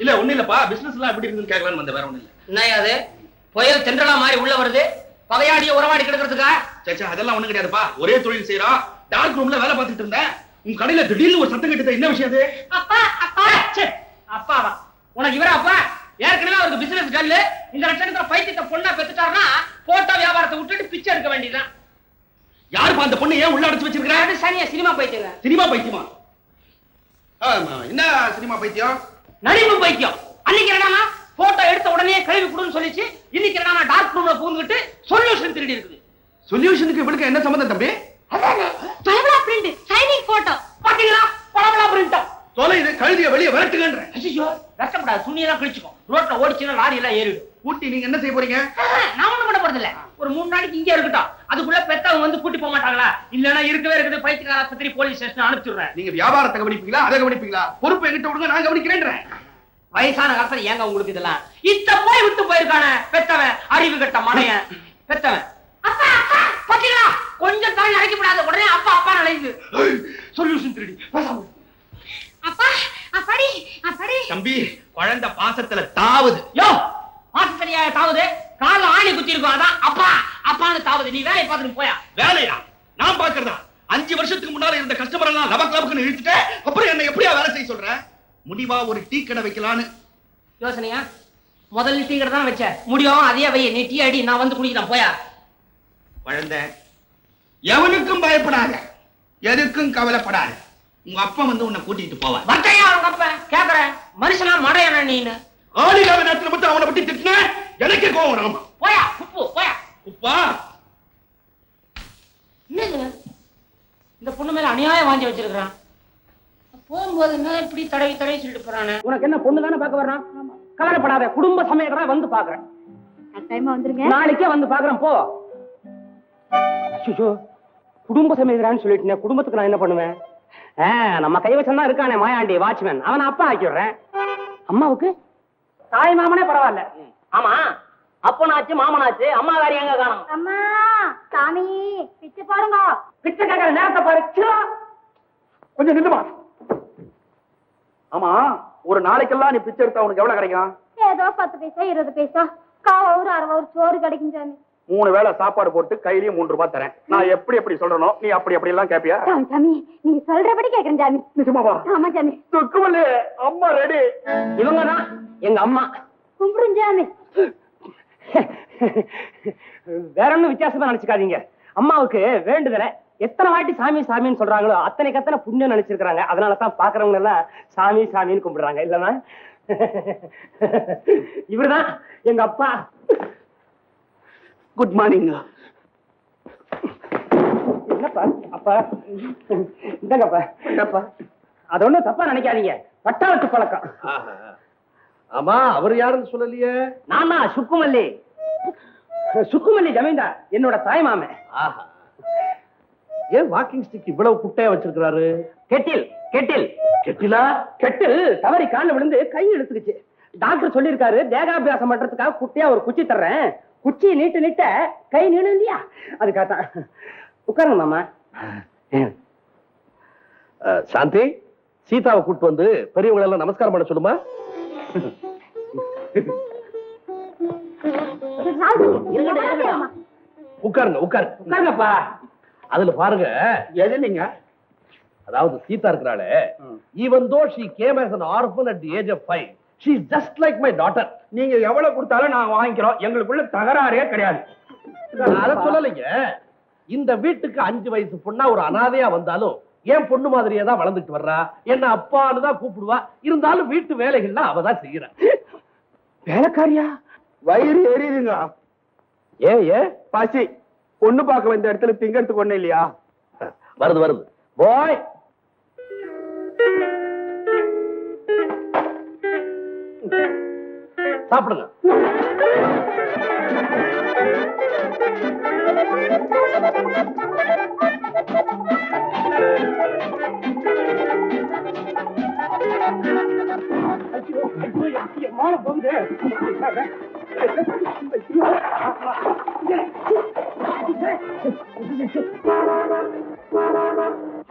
இல்ல ஒண்ணு இல்லப்பா. பிசினஸ் எல்லாம் எப்படி இருக்குன்னு கேட்கலான்னு வந்த வேற ஒண்ணு இல்ல. என்ன அது? புயல் தென்றலா மாதிரி உள்ள வருது? பகையாடிய உறவாடி கிடக்கிறதுக்கா? சேச்சா அதெல்லாம் ஒண்ணு கிடையாதுப்பா. ஒரே தொழில் செய்யறோம் டார்க் ரூம்ல வேலை பார்த்துட்டு இருந்தேன். உங்க கடையில திடீர்னு ஒரு சத்தம் கேட்டது என்ன விஷயம் அது? அப்பா அப்பா! அப்பாவா. உனக்கு இவரா அப்பா? ஏற்கனவே அவருக்கு பிசினஸ் டல்லு இந்த லட்சணத்துல பைத்தியத்தை பொண்ணா பெத்துட்டாருன்னா போட்டோ வியாபாரத்தை விட்டுட்டு பிச்சை எடுக்க வேண்டியதுதான். யாருப்பா அந்த பொண்ணு ஏன் உள்ள அடைச்சு வச்சிருக்கிற? அது சனியா சினிமா பைத்தியங்க. சினிமா பைத்தியமா? ஆமா, என்ன சினிமா பைத்தியம்? நடிப்பு பைத்தியம். அன்னைக்கு என்னன்னா போட்டோ எடுத்த உடனே கழுவி கொடுன்னு சொல்லிச்சு. இன்னைக்கு என்னன்னா டார்க் ரூம்ல பூந்துகிட்டு சொல்யூஷன் திருடி இருக்குது. சொல்யூஷனுக்கு இவளுக்கு என்ன சம்மந்தம் தம்பி? பளபளா பிரிண்ட் ஷைனிங் போட்டோ பாத்தீங்களா? பளபளா பிரிண்டம் தொலை இது கழுதிய வெளியே விரட்டுங்கன்ற. ஐயோ கஷ்டப்படாது துணியெல்லாம் கிழிச்சுக்கும். ரோட்ல ஓடிச்சுன்னா லாரி எல்லாம் ஏறிடும். ஊட்டி நீங்க என்ன செய்ய போறீங்க? நான் ஒண்ணும் பண்ண போறது இல்ல ஒரு மூணு நாளைக்கு இங்கே இருக்கட்டும். அதுக்குள்ள பெத்தவங்க வந்து கூட்டி போக மாட்டாங்களா? இல்லன்னா இருக்கவே இருக்குது. பைத்தியக்கார ஆஸ்பத்திரி போலீஸ் ஸ்டேஷன் அனுப்பிச்சுடுறேன். நீங்க வியாபாரத்தை கவனிப்பீங்களா? அதை கவனிப்பீங்களா? பொறுப்பு எங்கிட்ட விடுங்க நான் கவனிக்கிறேன்றேன். வயசான காலத்துல ஏங்க உங்களுக்கு இதெல்லாம்? இத்த போய் விட்டு போயிருக்கானே பெத்தவன் அறிவு கட்ட மடையன் பெத்தவன். அப்பா அப்பா பாத்தீங்களா கொஞ்சம் தாண்டி அழைக்கப்படாது உடனே அப்பா அப்பா நிலையுது சொல்யூஷன் திருடி பேசாம. அப்பா அப்பாடி அப்பாடி. தம்பி குழந்தை பாசத்துல தாவுது. யோ ஆஸ்பத்திரியா தாவுது? கால்ல ஆணி குத்தி இருக்கும் அதான் அப்பா அப்பான்னு தாவுது. நீ வேலையை பார்த்துட்டு போயா? வேலையா? நான் பாக்குறதா அஞ்சு வருஷத்துக்கு முன்னால இருந்த கஸ்டமர் எல்லாம் லபக் லபக்குன்னு இழுத்துட்டு அப்புறம் என்ன எப்படியா வேலை செய்ய சொல்ற? முடிவா ஒரு டீ கடை வைக்கலான்னு. யோசனையா? முதல்ல டீ கடை தான் வச்ச. முடியும் அதே வை. நீ டீ அடி நான் வந்து குடிக்கிறேன் போயா? குழந்தை எவனுக்கும் பயப்படாத. எதுக்கும் கவலைப்படாத. உங்க அப்பா வந்து உன்னை கூட்டிட்டு போவார். வட்டையா அவங்க அப்ப? கேக்குறேன் மனுஷனா மடையன நீனு? ஆளில்லாத நேரத்துல மட்டும் அவனை பத்தி திட்டின? எனக்கே கோவம் வரும். போயா குப்பு போயா. உப்பா என்னது? இந்த பொண்ணு மேல அநியாயம் வாங்கி வச்சிருக்கான் போகும்போது என்ன இப்படி தடவி தடவி சொல்லிட்டு போறானே. உனக்கு என்ன பொண்ணு தானே பார்க்க வர்றான்? கவலைப்படாத குடும்ப சமயக்கடா வந்து பாக்குறேன் கட்டாயமா வந்துருங்க. நாளைக்கே வந்து பாக்குறேன் போ. சுஷோ குடும்ப சமேதரான்னு சொல்லிட்டு குடும்பத்துக்கு நான் என்ன பண்ணுவேன்? நம்ம கைவசம் தான் இருக்கானே மாயாண்டி வாட்ச்மேன். அவன் அப்பா ஆக்கி விடுறேன் அம்மாவுக்கு? தாய் மாமனே பரவாயில்ல. ஆமா. அப்பனாச்சு மாமனாச்சு அம்மா வேற எங்க காணும்? அம்மா சாமி பிச்சை பாருங்க. பிச்சை கேட்கற நேரத்தை பாரு. கொஞ்சம் நில்லுமா? ஆமா ஒரு நாளைக்கெல்லாம் நீ பிச்சை எடுத்தா உனக்கு எவ்வளவு கிடைக்கும்? ஏதோ பத்து பைசா இருபது பைசா. காவ ஒரு அரை ஒரு சோறு கிடைக்கும் சாமி. மூணு வேளை சாப்பாடு போட்டு கையிலயும் மூன்று ரூபாய் தரேன். நான் எப்படி எப்படி சொல்றனோ நீ அப்படி அப்படி எல்லாம் கேப்பியா? சாமி நீங்க சொல்றபடி கேக்குறேன் சாமி. நிஜமாவா ஆமா சாமி. துக்குமல்லி அம்மா ரெடி இவங்க தான். எங்க அம்மா. கும்பிடுங்க சாமி. வேற ஒண்ணும் வித்தியாசமா நினைச்சுக்காதீங்க. அம்மாவுக்கு வேண்டுதல எத்தனை வாட்டி சாமி சாமின்னு சொல்றாங்களோ அத்தனைக்கு அத்தனை புண்ணியம் நினைச்சிருக்காங்க அதனால தான் பாக்குறவங்க எல்லாம் சாமி சாமின்னு கும்பிடுறாங்க. இல்லனா இவர்தான் எங்க அப்பா. குட் மார்னிங் என்னப்பா? அப்பா. இந்தாங்கப்பா. என்னப்பா? அது ஒண்ணும் தப்பா நினைக்காதீங்க. பட்டாளத்து பழக்கம். ஆமா அவர் யாருன்னு சொல்லலையே? நானா சுக்குமல்லி. சுக்குமல்லி ஜமீன்தார் என்னோட தாய் ஆஹா. ஏன் வாக்கிங் ஸ்டிக் இவ்வளவு குட்டையா வச்சிருக்காரு கெட்டில் கெட்டில். கெட்டிலா? கெட்டில் தவறி கால்ல விழுந்து கை இழுத்துக்குச்சு. டாக்டர் சொல்லியிருக்காரு தேகாபியாசம் பண்றதுக்காக குட்டியா ஒரு குச்சி தர்றேன். குச்சி நீட்டு நீட்ட கை நீளும் இல்லையா? அதுக்காகத்தான் உட்காருங்க மாமா. சாந்தி சீதாவை கூட்டு வந்து பெரியவங்களை எல்லாம் நமஸ்காரம் பண்ண சொல்லுமா. உட்காருங்க உட்காருங்க உட்காருங்கப்பா. அதுல பாருங்க. எது நீங்க? அதாவது சீதா இருக்கிறாளே. Even though she came as an orphan at the age of five she is just like my daughter. நீங்க எவ்வளவு கொடுத்தாலும் நாங்க வாங்கிக்கிறோம். எங்களுக்குள்ள தகராறே கிடையாது. நான் அதை சொல்லலைங்க. இந்த வீட்டுக்கு அஞ்சு வயசு பொண்ணா ஒரு அனாதையா வந்தாலும் என் பொண்ணு மாதிரியே தான் வளர்ந்துட்டு வர்றா? என்ன அப்பான்னு தான் கூப்பிடுவா? இருந்தாலும் வீட்டு வேலைகள்லாம் அவ தான் செய்யறா வேலைக்காரியா? வயிறு எரியுதுங்க. ஏன் ஏன்? பசி. பொண்ணு பார்க்க வந்த இடத்துல திங்கறதுக்கு ஒண்ணு இல்லையா? வருது வருது. பாய்! சாப்பிடுங்க.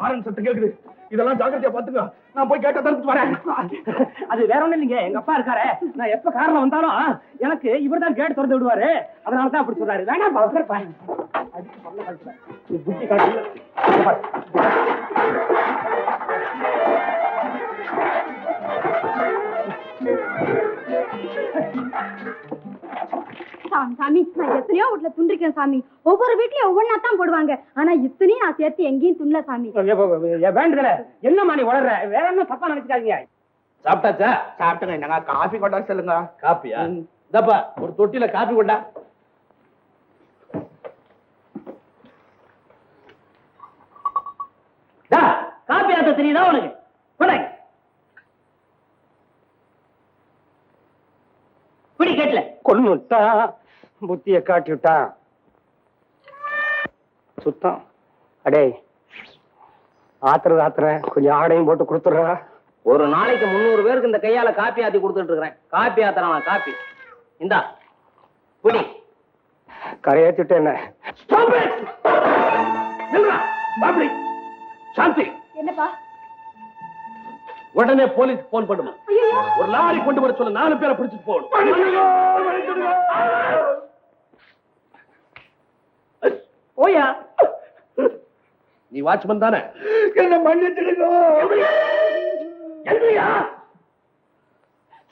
ஆரன் சத்தம் கேக்குது. இதெல்லாம் ஜாக்கிரதையா பாத்துக்க. நான் போய் கேட்ட தரத்து வரேன். அது வேற ஒண்ணும் இல்லைங்க. எங்க அப்பா இருக்காரு. நான் எப்ப கார்ல வந்தாலும் எனக்கு இவர் தான் கேட் திறந்து விடுவாரு. அதனால தான் அப்படி சொல்றாரு. வேணாம் அவசரப்பா புத்தி காட்டு நான் எத்தனையோ வீட்டுல துண்டிருக்கேன் சாமி. ஒவ்வொரு வீட்லயும் ஒவ்வொன்னா தான் போடுவாங்க. ஆனா இத்தனையும் நான் சேர்த்து எங்கேயும் துண்ணல சாமி. வேண்டுதல. என்னம்மா நீ வளர்ற வேற என்ன தப்பா நினைச்சுக்காதீங்க சாப்பிட்டாச்சா? சாப்பிட்டுங்க. என்னங்க காஃபி கொண்டா சொல்லுங்க. காப்பியா? இந்தப்பா ஒரு தொட்டில காப்பி கொண்டா. டா, காப்பி ஆத்த தெரியுதா உனக்கு? பிடி கேட்டல கொண்டு புத்திய காட்டி விட்டா? சுத்தம். அடே ஆத்துறது ஆத்துற. கொஞ்சம் ஆடையும் போட்டு கொடுத்துடுறா. ஒரு நாளைக்கு முந்நூறு பேருக்கு இந்த கையால காப்பி ஆத்தி கொடுத்துட்டு இருக்கிறேன். காப்பி ஆத்துறான் காப்பி. இந்தா புடி. கரையேத்திட்டு என்ன? சாந்தி. என்னப்பா? உடனே போலீஸ் போன் பண்ணுமா? ஒரு லாரி கொண்டு வர சொல்ல நாலு பேரை பிடிச்சிட்டு போகணும் ஓயா. நீ வாட்ச்மேன் தானே? என்ன மன்னிச்சிடுங்க?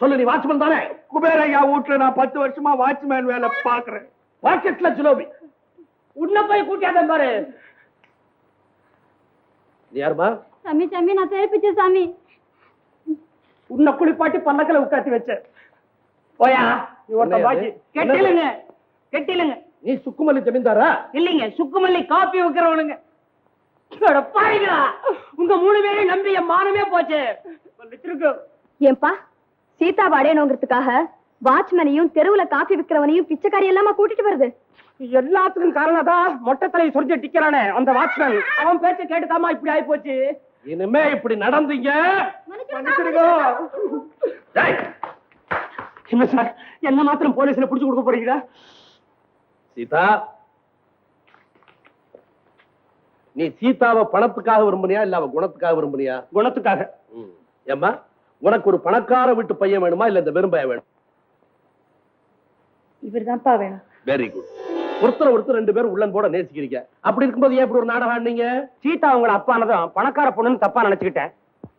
சொல்லு நீ வாட்ச்மேன் தானே? குபேரையா வீட்டுல நான் பத்து வருஷமா வாட்ச்மேன் வேலை பாக்குறேன் பாக்கெட்ல ஜிலோபி. உன்ன போய் கூட்டியாத பாரு. நீ யாருமா? சாமி சாமி நான் தெரிப்பிச்சேன் சாமி. உன்னை குளிப்பாட்டி பல்லக்கில உட்காத்தி வச்ச போயா நீ ஒருத்த பாக்கி? கெட்டிலுங்க. கெட்டிலுங்க. நீ சுக்குமல்லி ஜமீன்தாரா? இல்லைங்க சுக்குமல்லி காப்பி வைக்கிறவனுங்க. பாருங்களா உங்க மூணு பேரையும் நம்பி என் மானமே போச்சு. ஏன்பா சீதாவை அடையணுங்கிறதுக்காக வாட்ச்மேனையும் தெருவுல காஃபி விக்கிறவனையும் பிச்சைக்காரி எல்லாமா கூட்டிட்டு வருது? எல்லாத்துக்கும் காரணம் தான் மொட்டை தலை சொரிஞ்ச டிக்கிறானே அந்த வாட்ச்மேன். அவன் பேச்ச கேட்டுதாமா இப்படி ஆயி போச்சு இனிமே இப்படி நடந்தீங்க. என்ன சார் என்ன மாத்திரம் போலீஸ்ல புடிச்சு கொடுக்க போறீங்களா? சீதா. நீ சீதாவை பணத்துக்காக விரும்புனியா இல்ல அவ குணத்துக்காக விரும்புனியா? குணத்துக்காக. ஏம்மா உனக்கு ஒரு பணக்கார வீட்டு பையன் வேணுமா இல்ல இந்த வெறும் பையன் வேணும்? இவர்தான்ப்பா வேணும். வெரி குட் ஒருத்தர் ஒருத்தர் ரெண்டு பேரும் உள்ளன் போட நேசிக்கிறீங்க. அப்படி இருக்கும்போது ஏன் இப்படி ஒரு நாடகம் ஆடுனீங்க? சீதா உங்களை அப்பானதும் பணக்கார பொண்ணுன்னு தப்பா நினைச்சுக்கிட்டேன்.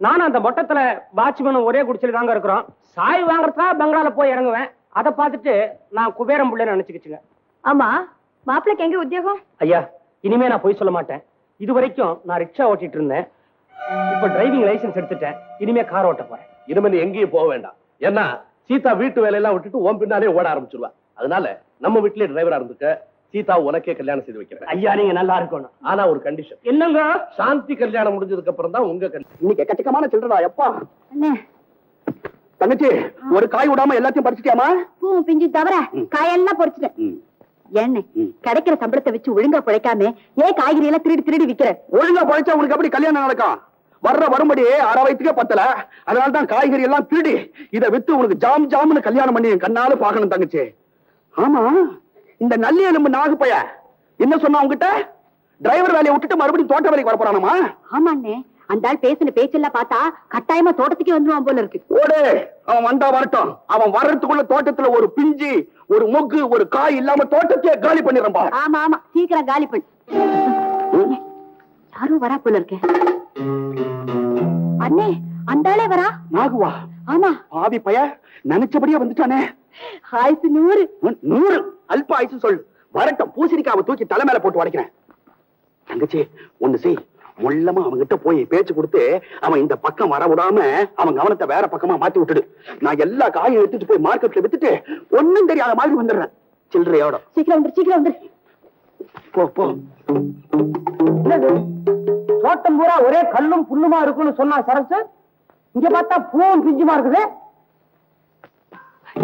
நானும் அந்த மொட்டத்துல வாட்ச்மேனும் ஒரே குடிச்சல தாங்க இருக்கிறோம். சாய் வாங்குறதா பங்களால போய் இறங்குவேன். அதை பார்த்துட்டு நான் குபேரம் பிள்ளைன்னு நினைச்சுக்கிச்சுங்க. ஆமா மாப்பிளைக்கு எங்க உத்தியோகம்? ஐயா இனிமே நான் போய் சொல்ல மாட்டேன். இது வரைக்கும் நான் ரிக்ஷா ஓட்டிட்டு இருந்தேன். இப்ப டிரைவிங் லைசென்ஸ் எடுத்துட்டேன். இனிமே கார் ஓட்ட போறேன். இனிமே நீ எங்கேயும் போக வேண்டாம். ஏன்னா சீதா வீட்டு வேலையெல்லாம் விட்டுட்டு உன் பின்னாலே ஓட ஆரம்பிச்சிருவா. அதனால நம்ம வீட்லயே டிரைவரா இருந்துக்க சீதா உனக்கே கல்யாணம் செய்து வைக்கிறேன். ஐயா நீங்க நல்லா இருக்கணும். ஆனா ஒரு கண்டிஷன் என்னங்க? சாந்தி கல்யாணம் முடிஞ்சதுக்கு அப்புறம் தான் உங்க இன்னைக்கு எக்கச்சக்கமான சில்லறா எப்பா? அண்ணே. தங்கச்சி ஒரு காய் விடாம எல்லாத்தையும் பறிச்சிட்டியாமா பூவும் பிஞ்சு தவிர காயெல்லாம் பொறிச்சிட்டேன். ஏன்னு கிடைக்கிற சம்பளத்தை வச்சு ஒழுங்கா பிழைக்காம ஏன் காய்கறி எல்லாம் திருடி திருடி விக்கிற? ஒழுங்கா பழைச்சா உனக்கு எப்படி கல்யாணம் நடக்கும்? வர்ற வரும்படி அரை வயிற்றுக்கே பத்தல. அதனால தான் காய்கறி எல்லாம் திருடி இத வித்து உனக்கு ஜாம் ஜாம்னு கல்யாணம் பண்ணி கண்ணால பாக்கணும் தங்கச்சி. ஆமா இந்த நல்லி எலும்பு நாகு பைய என்ன சொன்னா உங்ககிட்ட டிரைவர் வேலையை விட்டுட்டு மறுபடியும் தோட்ட வேலைக்கு வர போறானாமா ஆமாண்ணே அந்த ஆள் பேசின பேச்செல்லாம் பார்த்தா கட்டாயமா தோட்டத்துக்கே வந்துருவான் போல இருக்கு. ஓடு! அவன் வந்தா வரட்டும். அவன் வர்றதுக்குள்ள தோட்டத்துல ஒரு பிஞ்சு ஒரு மொக்கு ஒரு காய் இல்லாம தோட்டத்தையே காலி பண்ணிடுறா ஆமா ஆமா. சீக்கிரம் காலி பண்ணு. யாரும் வரா போல இருக்கே. அண்ணே அந்த ஆளே வரா? நாகுவா. ஆமா. பாவி பைய நினைச்சபடியே வந்துட்டானே. ஆயுசு நூறு. நூறு. அல்ப ஆயுசு சொல். வரட்டும். பூசணிக்காவை தூக்கி தலை மேல போட்டு உடைக்கிறேன். தங்கச்சி ஒண்ணு செய். முள்ளமா அவன்கிட்ட போய் பேச்சு கொடுத்து அவன் இந்த பக்கம் வர விடாம அவன் கவனத்தை வேற பக்கமா மாத்தி விட்டுடு. நான் எல்லா காயும் எடுத்துட்டு போய் மார்க்கெட்ல வித்துட்டு ஒண்ணும் தெரியாத மாதிரி வந்துடுறேன். சில்லறையோட சீக்கிரம் வந்துரு சீக்கிரம் வந்துரு. போ போ. தோட்டம் பூரா ஒரே கல்லும் புல்லுமா இருக்கும்னு சொன்னா சரசு? இங்க பார்த்தா பூவும் பிஞ்சுமா இருக்குது?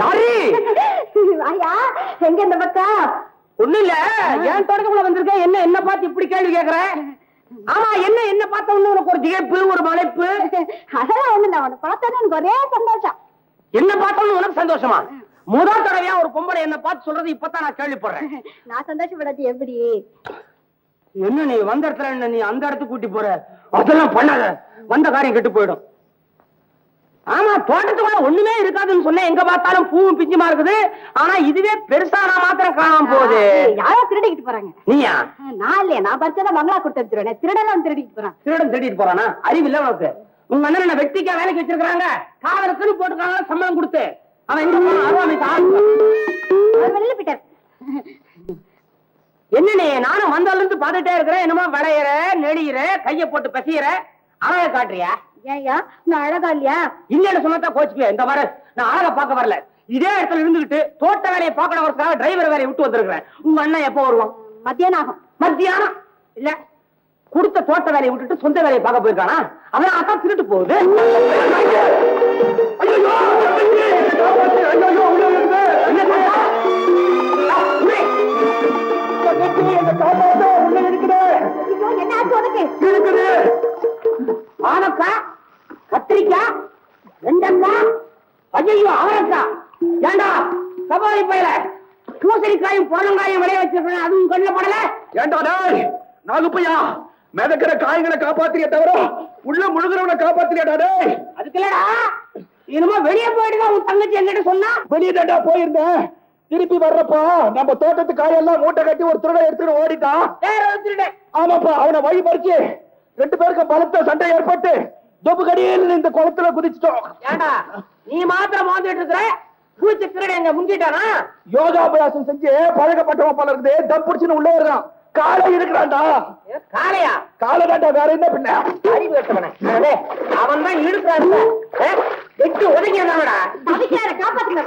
யாரு? ஐயா எங்க இந்த பக்கம்? ஒண்ணு இல்ல. ஏன் தொடக்கம்ல வந்திருக்க? என்ன என்ன பார்த்து இப்படி கேள்வி கேக்குற? ஆமா என்ன என்ன பார்த்த உடனே உனக்கு ஒரு திகைப்பு ஒரு மலைப்பு? அதெல்லாம் ஒண்ணு இல்ல அவனை பார்த்தோன்னே எனக்கு ஒரே சந்தோஷம். என்ன பார்த்தோன்னு உனக்கு சந்தோஷமா? முதல் தடவையா ஒரு பொம்பளை என்ன பார்த்து சொல்றது இப்பதான் நான் கேள்விப்படுறேன். நான் சந்தோஷப்படாது எப்படி? என்ன நீ வந்த இடத்துல என்ன நீ அந்த இடத்துக்கு கூட்டி போற? அதெல்லாம் பண்ணாத. வந்த காரியம் கெட்டு போயிடும். ஆமா தோட்டத்துக்குள்ள ஒண்ணுமே இருக்காதுன்னு சொன்னேன். எங்க பார்த்தாலும் பூவும் பிஞ்சுமா இருக்குது. ஆனா இதுவே பெருசா நான் மாத்திரம் காணாம போகுது. யாரோ திருடிக்கிட்டு போறாங்க? நீயா? நான் இல்லையா. நான் பறிச்சதான் பங்களா கொடுத்து வச்சிருவேன் திருடெல்லாம் திருடிக்கிட்டு போறான். திருடன் திருடிட்டு போறானா? அறிவு இல்ல உனக்கு. உங்க அண்ணன் என்ன வெட்டிக்கா வேலைக்கு வச்சிருக்காங்க காவலுக்குன்னு போட்டுருக்காங்க சம்பளம் கொடுத்து. அவன் எங்க போனான் அருவாமை வெளியில போயிட்டார். என்னண்ணே நானும் வந்தால இருந்து பாத்துட்டே இருக்கிறேன். என்னமோ விளையிற நெளியிற கைய போட்டு பசியிற. அழக காட்டுறியா? ஏயா நான் அழகா இல்லையா இல்லன்னு சொன்னா கோச்சுக்குவேன் இந்த மாதிரி நான் அழக பார்க்க வரல இதே இடத்துல இருந்துகிட்டு தோட்ட வேலையை பார்க்கணுங்கிறதுக்காக டிரைவர் வேலையை விட்டு வந்திருக்கிறேன் உங்க அண்ணன் எப்போ வருவான் மத்தியானம் ஆகும் மத்தியானம் இல்ல கொடுத்த தோட்ட வேலையை விட்டுட்டு சொந்த வேலையை பார்க்க போயிருக்கானா அவன் அதான் திருட்டு போகுது என்ன ஆச்சு உனக்கு ஆனக்காய் கத்திரிக்காய் வெண்டக்காய் ஐயோ அவரக்காய் ஏண்டா சபாரி பயில பூசணிக்காயும் புடலங்காயும் விளைய வச்சிருக்கேன் அதுவும் கண்ணில் படல? ஏண்டா டேய் நாகுப்பையா மிதக்கிற காய்களை காப்பாத்திரியே தவிர உள்ள முழுகிறவனை காப்பாத்திரியாடா டேய். அதுக்கு இல்லடா இனிமே வெளியே போயிட்டு உன் தங்கச்சி என்கிட்ட சொன்னா. வெளியே தாண்டா போயிருந்தேன். திருப்பி வர்றப்போ நம்ம தோட்டத்து காயெல்லாம் மூட்டை கட்டி ஒரு திருட எடுத்துட்டு ஓடிட்டான். ஆமாப்பா அவனை வழி பறிச்சு ரெண்டு பேருக்கும் பலத்த சண்டை ஏற்பட்டு தொப்பு கடியில் இந்த குளத்துல குதிச்சிட்டோம். ஏண்டா நீ மாத்திரம் மோந்துட்டு இருக்கிற? பூச்சி எங்க முங்கிட்டானா? யோகாபியாசம் செஞ்சு பழக்கப்பட்டவன் போல இருக்குது தம் புடிச்சுன்னு உள்ளே இருக்கான் காலை இருக்கிறான்டா ஏ, காளையா காலை தாண்டா வேற என்ன பின்ன? அறிவு கட்டவன அவன் தான் இழுக்கிறான் வெட்டு தவிக்கார காப்பாத்துங்க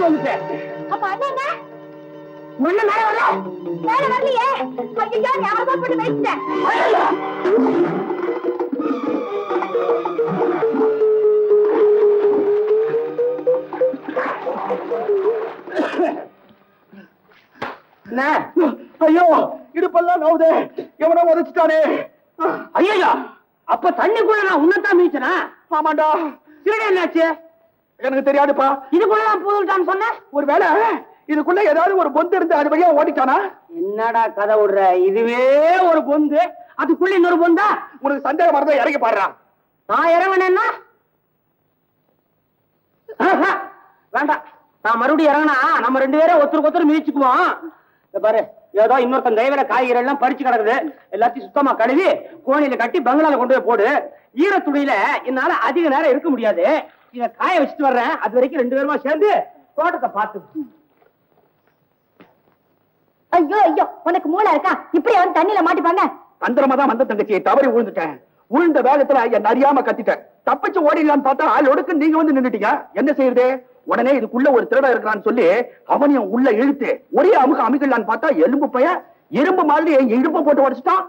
வந்துட்டேன் அப்ப அண்ணா உன்ன மேல வர வேலை வரலையே. ஐயோ ஞாபகம் போட்டு வச்சிட்டேன் ஐயோ இடுப்பெல்லாம் நவுதே. எவனோ உதச்சிட்டானே. ஐயா அப்ப தண்ணிக்குள்ள நான் உன்னதான் மீச்சனா ஆமாண்டா. திருட என்னாச்சு? எனக்கு தெரியாதுப்பா. இதுக்குள்ளதான் பூதுட்டான்னு சொன்ன ஒருவேளை இதுக்குள்ள ஏதாவது ஒரு பொந்து இருந்து அது வழியா ஓடிட்டானா? என்னடா கதை விடுற? இதுவே ஒரு பொந்து. அதுக்குள்ள இன்னொரு பொந்தா? உனக்கு சந்தேகம் வரதான் இறங்கி பாடுறான் நான் இறங்கினேன்னா? வேண்டாம். நான் மறுபடியும் இறங்கினா நம்ம ரெண்டு பேரும் ஒருத்தருக்கு ஒருத்தர் மிதிச்சுக்குவோம். பாரு. ஏதோ இன்னொருத்தன் தயவுல காய்கறி எல்லாம் பறிச்சு கிடக்குது. எல்லாத்தையும் சுத்தமா கழுவி கோணியில கட்டி பங்களால கொண்டு போய் போடு. ஈரத்துணியில என்னால அதிக நேரம் இருக்க முடியாது. இத காய வச்சுட்டு வர்றேன். அது வரைக்கும் ரெண்டு பேருமா சேர்ந்து தோட்டத்தை பார்த்து ஐயோ ஐயோ உனக்கு மூளை இருக்கா? இப்படி அவன் தண்ணியில மாட்டிப்பாங்க. தந்திரமா தான் வந்த தங்கச்சி தவறி விழுந்துட்டேன் விழுந்த வேகத்துல என்ன அறியாம கத்திட்டேன். தப்பிச்சு ஓடிடலான்னு பார்த்தா ஆள் ஒடுக்கு நீங்க வந்து நின்னுட்டீங்க. என்ன செய்யுது? உடனே இதுக்குள்ள ஒரு திருடன் இருக்கிறான்னு சொல்லி அவனையும் உள்ள இழுத்து ஒரே அமுக அமைக்கலான்னு பார்த்தா எலும்பு பைய இரும்பு மாதிரி என் இடுப்பை போட்டு உடைச்சிட்டான்.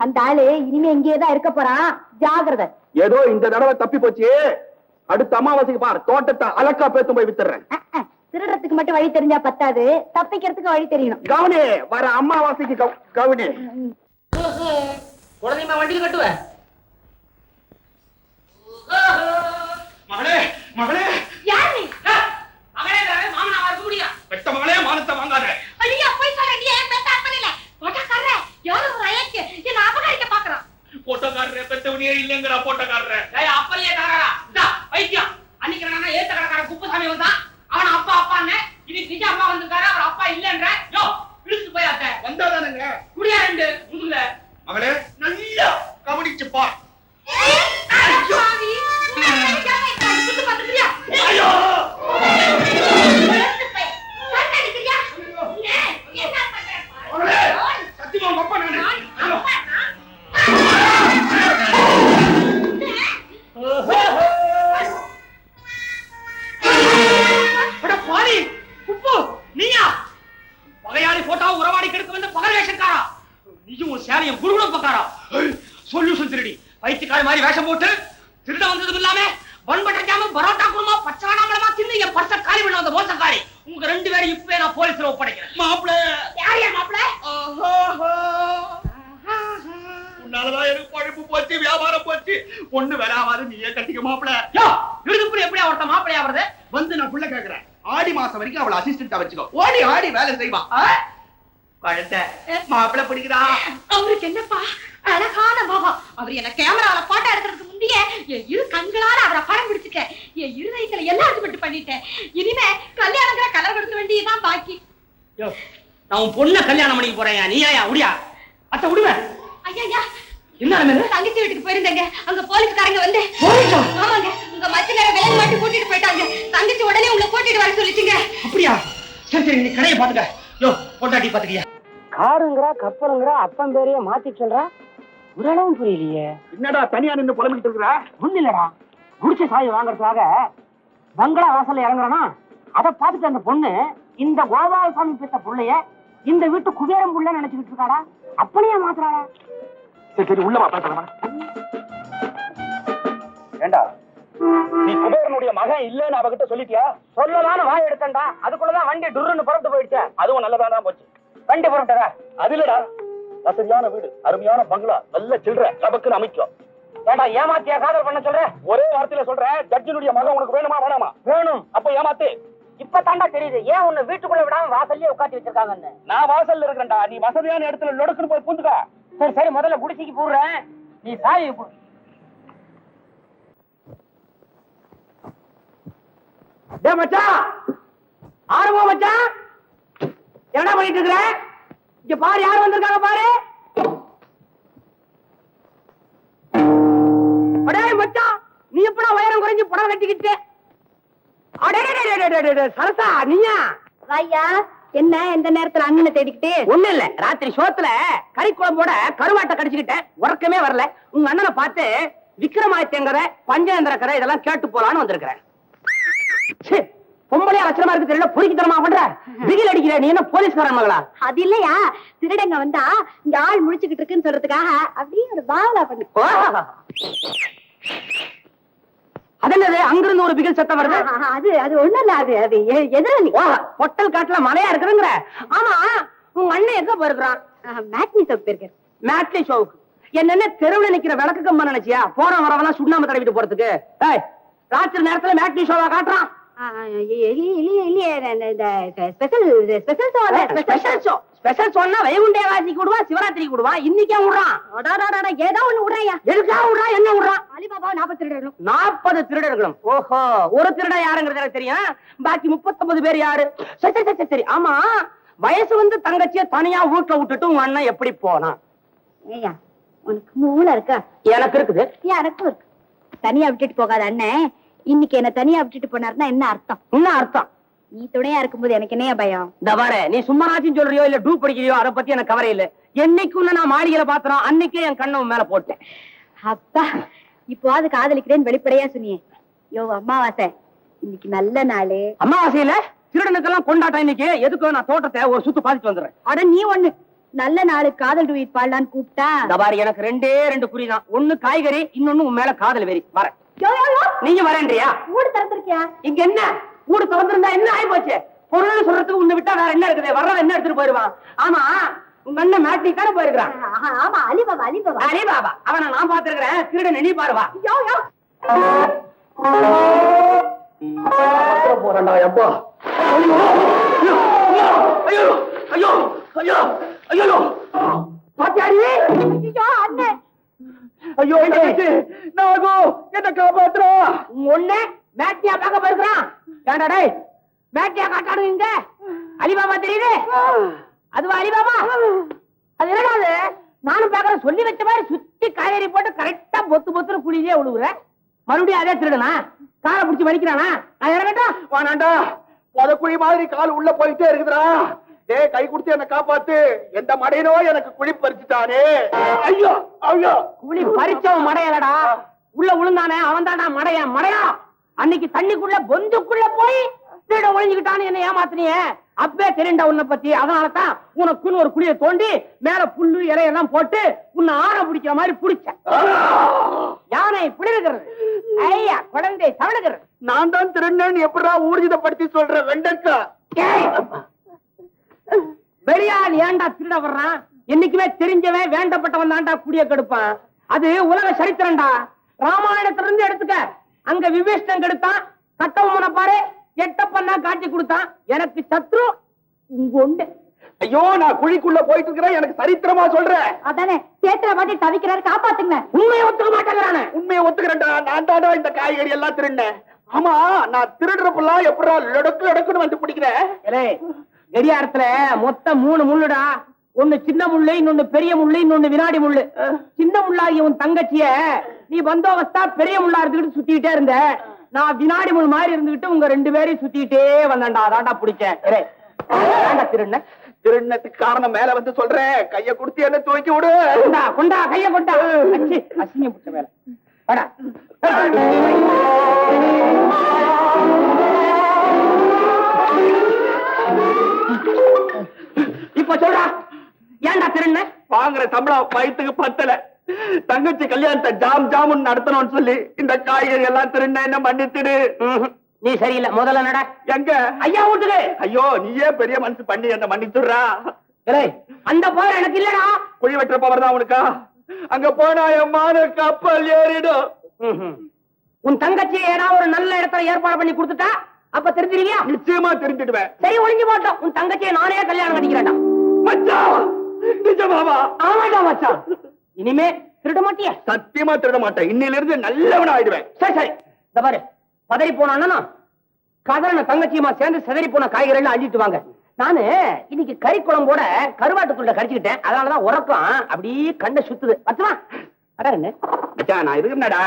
அந்த ஆளு இனிமே இங்கேயே தான் இருக்க போறான். ஜாகிரதை. ஏதோ இந்த தடவை தப்பி போச்சு. அடுத்த அமாவாசைக்கு பார் தோட்டத்தை அலக்கா பேத்து போய் வித்துறேன். திருடுறதுக்கு மட்டும் வழி தெரிஞ்சா பத்தாது தப்பிக்கிறதுக்கு வழி தெரியணும். கவனி வர அமாவாசைக்கு கவ- கவனி. குழந்தைமா வண்டிக்கு கட்டுவேன் மகளே மகளே. யாரு மகளே மாமனா வர முடியா? பெத்த மகளே மானத்தை வாங்காத. ஐயா போய் சொல்ல நீ ஏன் பேச பண்ணல? போட்டக்காரர யாரோ ஒரு அயக்கு என்ன அபகரிக்க பாக்குறான். போட்டோக்காரரே பெத்தவனியே இல்லைங்கிறா போட்டோக்காரரே. ஏய் அப்பலையே தரடா இதா வைத்தியம் அன்னைக்கு நான் ஏத்த கடைக்காரன் குப்புசாமி வந்தான். அவன் அப்பா அப்பான்னு. இன்னைக்கு நிஜ அம்மா வந்திருக்காரு அவர் அப்பா இல்லன்ற. யோ இழுத்து போய் அத்த வந்தாதானுங்க? குடியா ரெண்டு முதுகுல. மகளே நல்லா கவனிச்சு சுத்து பாத்துக்கிறியா ஐயோ! அவருக்கு என்னப்பா? அழகான முகம் அவர் என்ன கேமரால போட்டோ எடுக்கிறதுக்கு முந்தைய என் இரு கண்களால அவரை படம் பிடிச்சிக்க என் இருதயத்துல எல்லாத்தையும் மட்டும் பண்ணிட்டேன். இனிமே கல்யாணங்கிற கலர் கொடுக்க வேண்டியதுதான் பாக்கி. யோ நான் உன் பொண்ணை கல்யாணம் பண்ணிக்க போறேன் நீ ஏன் உடியா அத்தை விடுவேன் ஐயா என்ன நிலைமை? தங்கச்சி வீட்டுக்கு போயிருந்தேங்க. அங்க போலீஸ்காரங்க வந்து? ஆமாங்க. உங்க மத்தியில விலங்கு மாட்டி கூட்டிட்டு போயிட்டாங்க. தங்கச்சி உடனே உங்களை கூட்டிட்டு வர சொல்லிச்சுங்க. அப்படியா? சரி சரி நீ கடையை பாத்துக்க யோ பொண்டாட்டி பாத்துக்கியா காருங்கிறா கப்பலுங்கிறா அப்பன் பேரையே மாத்தி சொல்றா? ஒரு அளவும் புரியலையே. என்னடா தனியா நின்னு புலம்பிட்டு இருக்கிற? ஒண்ணு இல்லடா. குடிச்ச சாய் வாங்குறதுக்காக பங்களா வாசல்ல இறங்குறானா? அதை பார்த்துட்டு அந்த பொண்ணு இந்த கோபாலசாமி பெத்த புள்ளைய இந்த வீட்டு குபேரம் புள்ள நினைச்சுக்கிட்டு இருக்காடா? அப்படியே மாத்துறாடா சரி சரி உள்ள பேசலாம் ஏண்டா? நீ குபேரனுடைய மகன் இல்லன்னு அவகிட்ட சொல்லிட்டியா? சொல்லலான்னு வாய் எடுத்தேன்டா. அதுக்குள்ளதான் வண்டி டுர்ருன்னு புறப்பட்டு போயிடுச்சு. அதுவும் நல்லதா தான் போச்சு. வண்டி புறப்பட்டதா அது இல்லடா வசதியான வீடு அருமையான பங்களா நல்ல சில்லற சபக்குன்னு அமைக்கும் ஏண்டா ஏமாத்தியா காதல் பண்ண சொல்ற? ஒரே வார்த்தையில சொல்றேன் ஜட்ஜினுடைய மகன் உனக்கு வேணுமா வேணாமா? வேணும். அப்ப ஏமாத்து. இப்ப தாண்டா தெரியுது. ஏன் உன்னை வீட்டுக்குள்ள விடாம வாசல்லயே உட்காந்து வச்சிருக்காங்கன்னு? நான் வாசல்ல இருக்கிறேன்டா. நீ வசதியான இடத்துல லொடுக்குன்னு போய் பூந்துக்க. சரி சரி முதல்ல குடிசைக்கு போடுறேன். நீ சாவி கொடு. டேய் மச்சான்! ஆரம்பா மச்சான்! என்னடா பண்ணிட்டு இருக்கிற? இங்க பாரு யார் வந்திருக்காங்க பாரு. மச்சான் நீ எப்படா உயரம் குறைஞ்சு புடவை கட்டிக்கிட்டு? சரசா நீயா? ஐயா என்ன இந்த நேரத்துல அண்ணனை தேடிக்கிட்டு? ஒண்ணு இல்ல ராத்திரி சோத்துல கறி குழம்போட கருவாட்டை கடிச்சுக்கிட்டேன். உறக்கமே வரல. உங்க அண்ணனை பார்த்து விக்ரமாதித்யங்கிற பஞ்சேந்திரக்கரை இதெல்லாம் கேட்டு போலான்னு வந்திருக்கிறேன். பொம்பளையா லட்சணமா இருக்கு தெரியல பொறுக்கித்தனமா பண்ற? பிகில் அடிக்கிற நீ என்ன போலீஸ்காரன் மகளா? அது இல்லையா? திருடங்க வந்தா இங்க ஆள் முழிச்சுக்கிட்டு இருக்குன்னு சொல்றதுக்காக அப்படியே ஒரு பாவலா பண்ணு. ஓ! அது என்னது? அங்கிருந்து ஒரு பிகில் சத்தம் வருது. அது அது ஒண்ணும் இல்ல அது அது எ- எதிராளி ஓ, பொட்டல் காட்டுல மலையா இருக்குதுங்கிற. ஆமா உங்க அண்ணன் எங்க போயிருக்கிறான்? மேட்னி சோப் இருக்கு மேட்லி ஷோவுக்கு என்னென்ன தெருவுல நிக்கிற விளக்கு கம்பா நினைச்சியா? போற வரவெல்லாம் சுண்ணாம தடவிட்டு போறதுக்கு. ராத்திரி நேரத்துல மேட்லி ஷோவா காட்டுறான். இந்த special special show special show special ஷோன்னா வைகுண்டே வாசிக்கு விடுவான் சிவராத்திரிக்கு விடுவான் இன்னைக்கே விடுறான். ஏதோ ஒண்ணு விடுறையா எதுக்கா விடுறான் என்ன விடுறான்? அலிபாபா நாற்பத்தி ரெண்டு நாற்பது திருடர்களும். ஓஹோ ஒரு திருடன் யாருங்கிறது எனக்கு தெரியும். பாக்கி முப்பத்தொன்பது பேர் யாரு? சரி சரி, சரி ஆமா வயசு வந்து தங்கச்சிய தனியா வீட்டுல விட்டுட்டு உங்க அண்ணன் எப்படி போனான் ஏய்யா உனக்கு மூளை இருக்கா? எனக்கு இருக்குது. எனக்கும் இருக்கு. தனியா விட்டுட்டு போகாத அண்ணன் இன்னைக்கு என்ன தனியா விட்டுட்டு போனாருன்னா என்ன அர்த்தம்? என்ன அர்த்தம்? நீ துணையா இருக்கும்போது எனக்கு என்னையா பயம்? பாரு நீ சும்மானாச்சும் சொல்றியோ இல்ல டூ படிக்கிறியோ அதை பத்தி எனக்கு கவலை இல்ல. என்னைக்கு உன்னை நான் மாளிகையில பாத்துறோம் அன்னைக்கே என் கண்ணை மேல போட்டேன். அப்பா இப்போவாது காதலிக்கிறேன்னு வெளிப்படையா சொன்னியே. யோ அம்மாவாசை இன்னைக்கு நல்ல நாளு. அமாவாசையில திருடனுக்கெல்லாம் கொண்டாட்டம் இன்னைக்கு. எதுக்கு நான் தோட்டத்தை ஒரு சுத்து பாத்துட்டு வந்துடுறேன். அட நீ ஒண்ணு. நல்ல நாளு காதல் டுவீட் பாடலான்னு கூப்பிட்டா. இந்த பாரு எனக்கு ரெண்டே ரெண்டு குறிதான். ஒண்ணு காய்கறி இன்னொன்னு உன் மேல காதல் வெறி. வரேன். நீங்க வரேன்றியா? ஊடு திறந்திருக்கியா? இங்க என்ன? வீடு திறந்திருந்தா என்ன ஆகி போச்சு பொருள் சொல்றதுக்கு உன்னை விட்டா வேற என்ன இருக்குது? வர்றவன் என்ன எடுத்துட்டு போயிருவான் ஆமா உங்க அண்ணன் மேட்னி தானே போயிருக்கிறான். ஆஹா, ஆமா அலிபாபா அலிபாபா. அலே பாபா அவனை நான் பாத்துருக்கிறேன் திருடன் நீ பாருவா. யோ யோ. போறேன்டா எப்பா ஐயோ ஐயோ ஐயோ ஐயோ ஐயோ பாத்தியாடி ஐயோ அண்ணன் ஐயோ நாகு என்ன காப்பாத்துறா? ஒண்ணு மேட்டியா பார்க்க போயிருக்கிறான். ஏன்டா டேய் மேட்டியா காட்டாடு இங்க? அலிபாபா தெரியுது? அதுவா அலிபாபா? அது என்னடா அது? நானும் பாக்குறேன் சொல்லி வச்ச மாதிரி சுத்தி காய்கறி போட்டு கரெக்டா பொத்து பொத்துன்னு குழியிலே விழுகுற மறுபடியும் அதே திருடனா? காரை பிடிச்சி வலிக்கிறானா? நான் இறங்கட்டா வானாண்டா புதக்குழி மாதிரி கால் உள்ள போயிட்டே இருக்குதுடா. டேய் கை கொடுத்து என்ன காப்பாத்து. எந்த மடையனோ எனக்கு குழி பறிச்சுட்டானே. ஐயோ ஐயோ. குழி பறிச்சவன் மடையலடா. உள்ள விழுந்தானே அவன் தான்டா மடையா மடையா? அன்னைக்கு தண்ணிக்குள்ள பொந்துக்குள்ள போய் திருட ஒளிஞ்சுக்கிட்டான்னு என்ன ஏமாத்தினியே. அப்பவே தெரியும்டா உன்னை பத்தி. அதனால தான் உனக்குன்னு ஒரு குழியை தோண்டி மேல புல்லு இலையெல்லாம் போட்டு உன்னை ஆற பிடிக்கிற மாதிரி பிடிச்சேன். யானை பிடிக்கிறது ஐயா குழந்தை தவழுகிறது. நான் தான் திருநேன்னு எப்படா ஊர்ஜிதப்படுத்தி சொல்ற வெண்டக்கா? ஏய்! வெளியாள் ஏன்டா திருட வர்றான் என்னைக்குமே தெரிஞ்சவன் வேண்டப்பட்டவன் தான்டா குடிய கெடுப்பான் அது உலக சரித்திரம்டா. ராமாயணத்துல இருந்து எடுத்துக்க. அங்க விபீஷ்டன் கெடுத்தான் கட்டவன பாரு எட்டப்பன்னா காட்சி கொடுத்தான் எனக்கு சத்ரு உங்க உண்டு. ஐயோ நான் குழிக்குள்ள போயிட்டு இருக்கிறேன் எனக்கு சரித்திரமா சொல்ற. அதானே சேத்துல மாட்டி தவிக்கிறாரு காப்பாத்துங்க உண்மையை ஒத்துக்க மாட்டேங்கிறானே. உண்மையை ஒத்துக்கிறேன்டா நான் தாடா இந்த காய்கறி எல்லாம் திருடினேன். ஆமா நான் திருடுறப்பெல்லாம் எப்படா லொடக்கு லொடக்குன்னு வந்து பிடிக்கிறேன். கடியாரத்துல மொத்தம் மூணு முள்ளுடா. ஒண்ணு சின்ன முள்ளு இன்னொன்னு பெரிய முள்ளு இன்னொன்னு வினாடி முள்ளு. சின்ன முள்ளாகிய உன் தங்கச்சிய நீ பந்தோபஸ்தா பெரிய முள்ளா இருந்துகிட்டு சுத்திக்கிட்டே இருந்த. நான் வினாடி முள் மாதிரி இருந்துகிட்டு உங்க ரெண்டு பேரையும் சுத்திக்கிட்டே வந்தேன்டா. அதான்டா பிடிச்சேன். திருடுன திருடினத்துக்கு காரணம் மேல வந்து சொல்றேன். கைய கொடுத்து என்ன துவைக்க விடு. கொண்டா கொண்டா கைய கொண்டா. அச்சி, அசிங்கம் பிடிச்ச வேலை வாடா. இப்ப சொல்றா. ஏன்டா திருண்ண வாங்குற சம்பளம் வயிற்றுக்கு பத்தல. தங்கச்சி கல்யாணத்தை ஜாம் ஜாமுன் நடத்தணும்னு சொல்லி இந்த காய்கறி எல்லாம் திருண்ண என்ன மன்னித்துடு நீ சரியில்லை. முதல்ல நட. எங்க? ஐயா வீட்டுக்கு. ஐயோ நீயே பெரிய மனசு பண்ணி என்ன மன்னித்துடுறா ஏய், அந்த போர் எனக்கு இல்லடா. குழி வெட்டுற பவர் தான் உனக்கா? அங்க போனா என் மான கப்பல் ஏறிடும். உன் தங்கச்சி ஏதாவது ஒரு நல்ல இடத்துல ஏற்பாடு பண்ணி கொடுத்துட்டா? அப்ப தெரிஞ்சிருவியா நிச்சயமா தெரிஞ்சிடுவேன். சரி ஒளிஞ்சு போட்டோம். உன் தங்கச்சியை நானே கல்யாணம் பண்ணிக்கிறேன்டா மச்சான்! நிஜமாவா ஆமாடா மச்சான். இனிமே திருட மாட்டிய சத்தியமா திருட மாட்டேன் இன்னில இருந்து நல்லவன் ஆயிடுவேன் சரி சரி. இந்த பாரு பதறி போன அண்ணனா கதறன தங்கச்சியுமா சேர்ந்து சிதறி போன காய்கறிகள் அள்ளிட்டு வாங்க. நானு இன்னைக்கு கறி குழம்போட கருவாட்டுக்குள்ள கடிச்சுக்கிட்டேன். அதனாலதான் உறக்கம் அப்படியே கண்ணை சுத்துது. பத்துமா? அடா என்ன மச்சான் நான் இருக்குனடா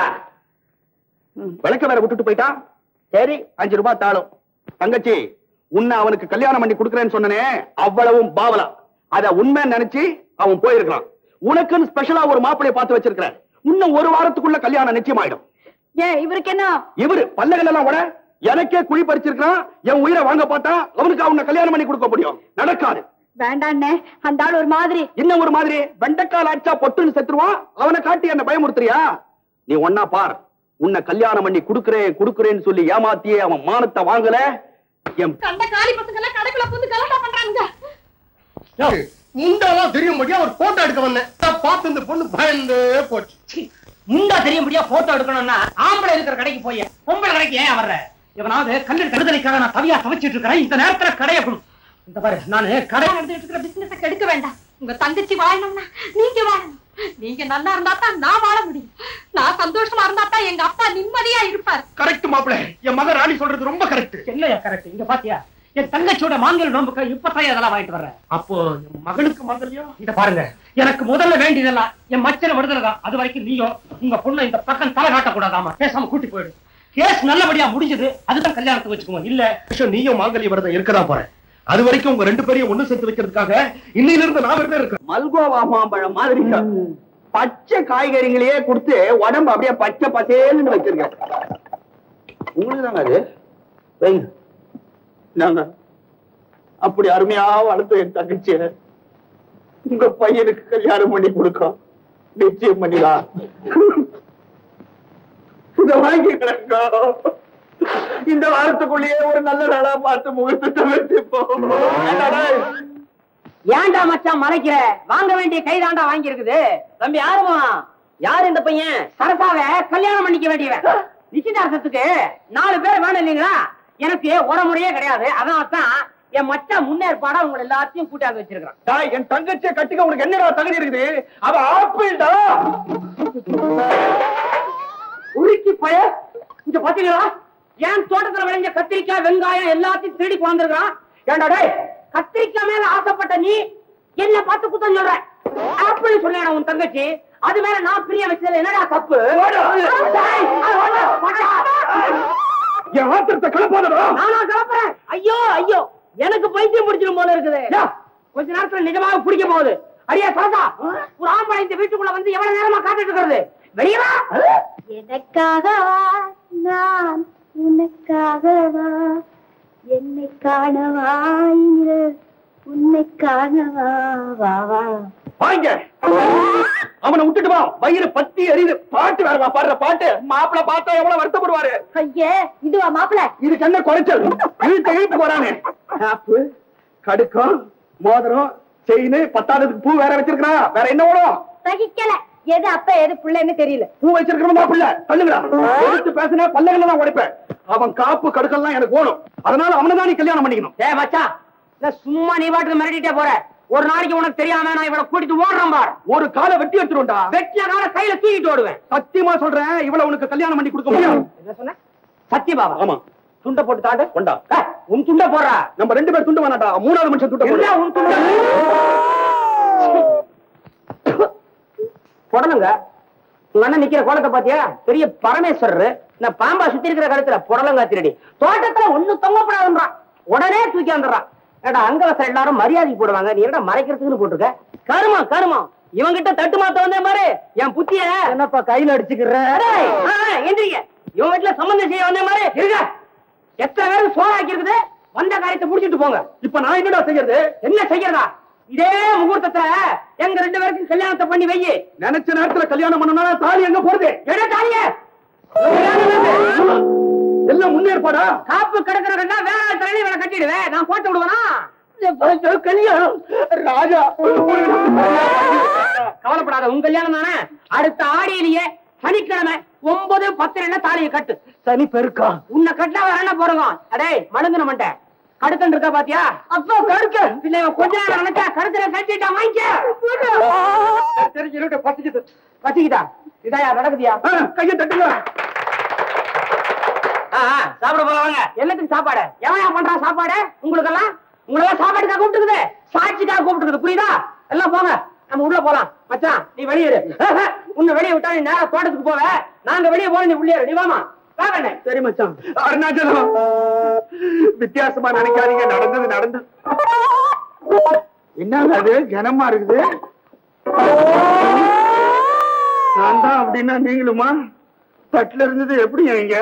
விளக்க வேற விட்டுட்டு போயிட்டான். சரி அஞ்சு ரூபாய் தாளும். தங்கச்சி உன்னை அவனுக்கு கல்யாணம் பண்ணி கொடுக்கறேன்னு சொன்னனே அவ்வளவும் பாவலா. அத உண்மை நினைச்சு அவன் போயிருக்கான் உனக்குன்னு ஸ்பெஷலா ஒரு மாப்பிளைய பார்த்து வச்சிருக்கிறேன் இன்னும் ஒரு வாரத்துக்குள்ள கல்யாணம் நிச்சயமாயிடும். ஏன் இவருக்கு என்ன? இவரு பல்லகள் எல்லாம் உட எனக்கே குழி பறிச்சிருக்கான் என் உயிரை வாங்க பார்த்தா அவனுக்கு அவனை கல்யாணம் பண்ணி கொடுக்க முடியும். நடக்காது. வேண்டாண்ணே அந்த ஆள் ஒரு மாதிரி. இன்னும் ஒரு மாதிரி? வெண்டைக்கால் அடிச்சா பொட்டுன்னு செத்துருவான் அவனை காட்டி என்ன பயமுறுத்துறியா? நீ ஒன்னா பார். உன்னை கல்யாணம் பண்ணி குடுக்கறேன் குடுக்கறேன்னு சொல்லி ஏமாத்தியே அவன் மானத்தை வாங்கல? கண்ட காலி பசங்க எல்லாம் கடைக்குள்ள புந்து கலாட்டா பண்றாங்க முண்டெல்லாம் தெரியும்படியா ஒரு போட்டோ எடுக்க வந்தேன். பார்த்து இந்த பொண்ணு பயந்து போச்சு. முண்டா தெரியும்படியா போட்டோ எடுக்கணும்னா ஆம்பளை இருக்கிற கடைக்கு போய். பொம்பளை கடைக்கு ஏன் வர்ற? இவனாவது கல்லு கருதலைக்காக நான் தவியா தவிச்சிட்டு இருக்கிறேன். இந்த நேரத்துல கடையை கொடு. இந்த பாரு நானு கடை நடந்துட்டு இருக்கிற பிசினஸ் கெடுக்க வேண்டாம். உங்க தங்கச்சி வாழணும்னா நீங்க வாழணும். நீங்க நல்லா இருந்தா தான் நான் வாழ முடியும். நான் சந்தோஷமா இருந்தா தான் எங்க அப்பா நிம்மதியா இருப்பார். கரெக்ட் மாப்பிள என் மகன் ராணி சொல்றது ரொம்ப கரெக்ட் என்னையா கரெக்ட் இங்க பாத்தியா? என் தங்கச்சியோட மாங்கல் நோம்புக்கு இப்பதான் அதெல்லாம் வாங்கிட்டு வர்றேன் அப்போ என் மகனுக்கு மகளையும் இத பாருங்க. எனக்கு முதல்ல வேண்டியதெல்லாம் என் மச்சனை விடுதலை தான். அது வரைக்கும் நீயும் உங்க பொண்ணு இந்த பக்கம் தலை காட்டக்கூடாதாமா? பேசாம கூட்டி போயிடு. கேஸ் நல்லபடியா முடிஞ்சது. அதுதான் கல்யாணத்துக்கு வச்சுக்குவோம் இல்ல நீயும் மாங்கல்ய விரதம் இருக்கதான் போறேன். அது வரைக்கும் உங்க ரெண்டு பேரையும் ஒண்ணு சேர்த்து வைக்கிறதுக்காக இன்னையில இருந்து நான் விரதம் இருக்கேன் மல்கோவா மாம்பழம் மாதிரி பச்சை காய்கறிகளையே கொடுத்து உடம்பு அப்படியே பச்சை பசேல்னு வச்சிருக்கேன் உங்களுக்கு தாங்க அது? வைங்க. நாங்க அப்படி அருமையா வளர்த்து என் தங்கச்சி உங்க பையனுக்கு கல்யாணம் பண்ணி கொடுக்கும். நிச்சயம் பண்ணிடலாம். இத வாங்கிக்கிறேங்க இந்த வாரத்துக்குள்ளேயே ஒரு நல்ல நாளா பார்த்து முகூர்த்தத்தை வச்சுப்போம் என்னடா? ஏன்டா மச்சான் மறைக்கிற? வாங்க வேண்டிய கைதாண்டா வாங்கி இருக்குது தம்பி யாருமா யார் இந்த பையன்? சரசாவ கல்யாணம் பண்ணிக்க வேண்டியவன். நிச்சயதார்த்தத்துக்கு நாலு பேர் வேணும் இல்லைங்களா? எனக்கு ஒரு முறையே கிடையாது. அதனால தான் என் மச்சான் முன்னேற்பாடா உங்களை எல்லாத்தையும் கூட்டாந்து வச்சிருக்கான் டேய், என் தங்கச்சியை கட்டிக்க உனக்கு என்னடா தகுதி இருக்குது? அவ ஆப்பிள்டா உருக்கி பய. இங்க பாத்தீங்களா? என் தோட்டத்துல விளைஞ்ச கத்திரிக்காய் வெங்காயம் எல்லாத்தையும் திருடி கொண்டிருக்கான் ஏண்டா கத்திரிக்காய் மேல ஆசைப்பட்ட நீ என்ன பார்த்து குத்தம் சொல்ற? ஆப்பிள் சொன்னேன் உன் தங்கச்சி. அது மேல நான் பிரிய வச்சதுல என்னடா தப்பு. என் ஆத்திரத்தை கிளப்பாதடா நானா கிளப்புறேன் ஐயோ ஐயோ. எனக்கு பைத்தியம் பிடிச்சிரும் போல இருக்குது. கொஞ்ச நேரத்துல நிஜமாக பிடிக்க போகுது. அடியா சரதா ஒரு ஆம்பளை இந்த வீட்டுக்குள்ள வந்து எவ்வளவு நேரமா காத்துட்டு இருக்கிறது? வெளியே வா. எனக்காகவா நான் உனக்காகவா? என்னை காணவா உன்னை காணவா வா வா. வாங்க. அவனை விட்டுட்டு வா. வயிறு பத்தி எரியுது. பாட்டு வேற வா, பாடுற பாட்டு. மாப்பிள பார்த்தா எவ்வளவு வருத்தப்படுவாரு. ஐயே இதுவா மாப்பிள? இதுக்கு என்ன குறைச்சல். இழுத்து இழுத்து வரானே காப்பு கடுக்கம் மோதிரம் செயின் பத்தாததுக்கு பூ வேற வச்சிருக்கா வேற என்ன ஓடும் சகிக்கல. எது அப்ப எது புள்ளன்னு தெரியல. பூ வச்சிருக்கிறோம் மாப்பிள்ள தள்ளுங்களா எடுத்து பேசினா பல்லகல தான் உடைப்பேன். அவன் காப்பு கடுக்கெல்லாம் எனக்கு ஓடும் அதனால அவனை தான் நீ கல்யாணம் பண்ணிக்கணும். ஏ மச்சான் இல்ல சும்மா நீ பாட்டுக்கு மிரட்டிட்டே போற. ஒரு நாளைக்கு உனக்கு தெரியாம நான் இவளை கூட்டிட்டு ஓடுறேன் பார். ஒரு காலை வெட்டி எடுத்துருண்டா வெட்டிய கால கையில தூக்கிட்டு ஓடுவேன். சத்தியமா சொல்றேன் இவள உனக்கு கல்யாணம் பண்ணி கொடுக்க முடியாது. என்ன சொன்ன? சத்திய பாபா ஆமா. துண்டை போட்டு தாண்டு. கொண்டா. உன் துண்டை போடுறா. நம்ம ரெண்டு பேர் துண்டு வேணாட்டா மூணாவது மனுஷன் துண்டு என்ன போடு. உன் துண்டை? புடலுங்க. உங்க அண்ணன் நிக்கிற கோலத்தை பாத்தியா? பெரிய பரமேஸ்வரர். இந்த பாம்பா சுத்தி இருக்கிற கழுத்துல புடலங்க திருடி. தோட்டத்துல ஒண்ணு தொங்கப்படாதுன்றான் உடனே தூக்கி வந்துடுறான் ஏடா அங்கவசம் எல்லாரும் மரியாதைக்கு போடுவாங்க. நீ என்னடா மறைக்கிறதுக்குன்னு போட்டுருக்க? கருமா கருமா. இவங்கிட்ட தட்டு மாத்த வந்தேன் பாரு. என் புத்திய. என்னப்பா கையில அடிச்சுக்கிற? எந்திரிக்க இவன் வீட்டுல சம்பந்தம் செய்ய வந்தேன் பாரு. இருக்க எத்தனை பேருக்கு சோறாக்கி இருக்குது வந்த காரியத்தை முடிச்சிட்டு போங்க. இப்ப நான் என்னடா செய்யறது? என்ன செய்யறதா? இதே முகூர்த்தத்துல எங்க ரெண்டு பேருக்கும் கல்யாணத்தை பண்ணி வையி நினைச்ச நேரத்துல கல்யாணம் பண்ணனா தாலி எங்க போறது? எட தாலிய. எல்லாம் முன்னேற்பாடா? காப்பு கிடக்குறதுன்னா வேற தலையில இவனை கட்டிடுவேன். நான் போட்டு விடுவேனா? கல்யாணம். ராஜா. கவலைப்படாத உன் கல்யாணம் தானே? அடுத்த ஆடியிலேயே சனிக்கிழமை ஒன்பது பத்து ரெண்டு தாலியை கட்டு. சனி பெருக்கா? உன்னை கட்டா வேற என்ன போறோங்க அடே மழுந்தின மண்டை. கடுத்தன் இருக்கா பாத்தியா? அப்போ கடுக்க இவன் கொஞ்ச நேரம் நினைச்சா கடுத்துல கட்டிட்டா வாங்கிக்க. தெரிஞ்சு பசிக்குது. வச்சுக்கிட்டா இதாயா நடக்குதியா? கையை தட்டுங்க. சாப்பிட போவாங்க எல்லாத்துக்கும் சாப்பாடு? எவன் பண்றான் சாப்பாடு? உங்களுக்கு எல்லாம் உங்களை எல்லாம் சாப்பாட்டுக்காக கூப்பிட்டுக்குது. சாட்சிக்காக கூப்பிட்டுக்குது புரியுதா? எல்லாம் போங்க. நம்ம உள்ள போலாம். மச்சான் நீ வெளியே இரு. உன்னை வெளியே விட்டா நீ நேரா தோட்டத்துக்கு போவ. நாங்க வெளியே போற நீ உள்ளே இரு. நீ வாமா சரி மச்சான். அருணாச்சலம் வித்தியாசமா நினைக்காதீங்க. நடந்தது நடந்தது. என்ன அது? கனமா இருக்குது? நான் தான் அப்படின்னா நீங்களுமா? தட்டுல இருந்தது எப்படி எங்க